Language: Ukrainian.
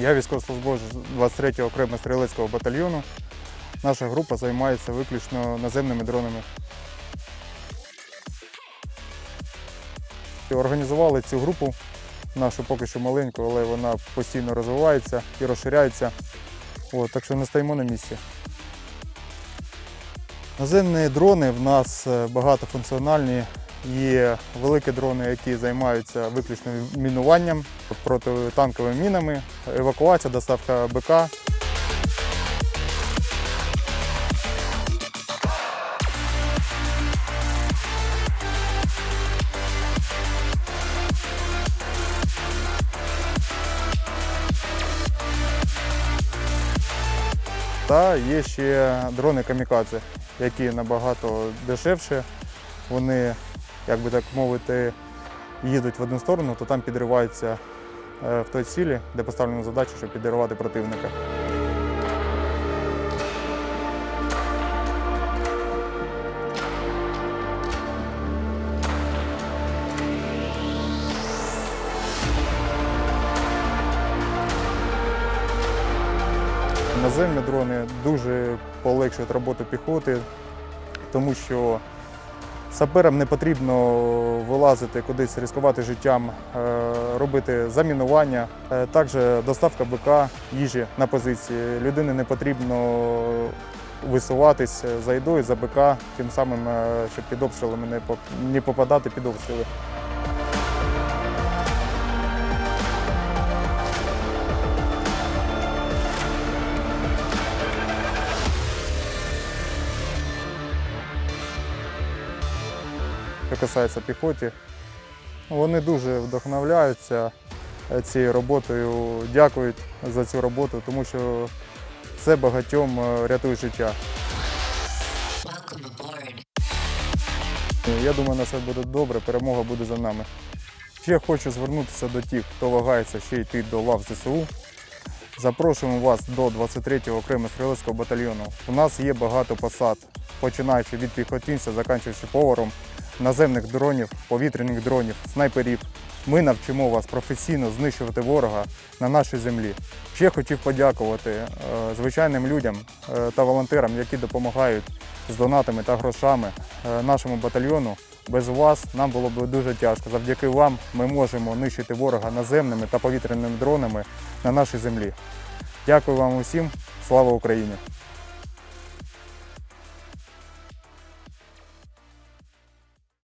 Я військовослужбовець 23-го окремого стрілецького батальйону. Наша група займається виключно наземними дронами. Організували цю групу, нашу поки що маленьку, але вона постійно розвивається і розширяється. От, так що не стоїмо на місці. Наземні дрони в нас е, багатофункціональні. Є великі дрони, які займаються виключно мінуванням, протитанковими мінами, евакуація, доставка БК. Та є ще дрони камікадзе, які набагато дешевші. Вони, як би так мовити, їдуть в одну сторону, то там підриваються е, в той цілі, де поставлена задача, щоб підірвати противника. Наземні дрони дуже полегшують роботу піхоти, тому що саперам не потрібно вилазити кудись, ризикувати життям, е, робити замінування. Е, Також доставка БК, їжі на позиції. Людині не потрібно висуватись за їдою, за БК, тим самим, е, щоб під обстрілами не попадати під обстріли. Що касається піхоті, вони дуже вдохновляються е, цією роботою, дякують за цю роботу, тому що це багатьом е, рятує життя. Я думаю, на все буде добре, перемога буде за нами. Ще хочу звернутися до тих, хто вагається ще йти до лав ЗСУ. Запрошуємо вас до 23-го окремого стрілецького батальйону. У нас є багато посад, починаючи від піхотинця, закінчуючи поваром, наземних дронів, повітряних дронів, снайперів. Ми навчимо вас професійно знищувати ворога на нашій землі. Ще хотів подякувати е, звичайним людям е, та волонтерам, які допомагають з донатами та грошами е, нашому батальйону. Без вас нам було б дуже тяжко. Завдяки вам ми можемо нищити ворога наземними та повітряними дронами на нашій землі. Дякую вам усім. Слава Україні!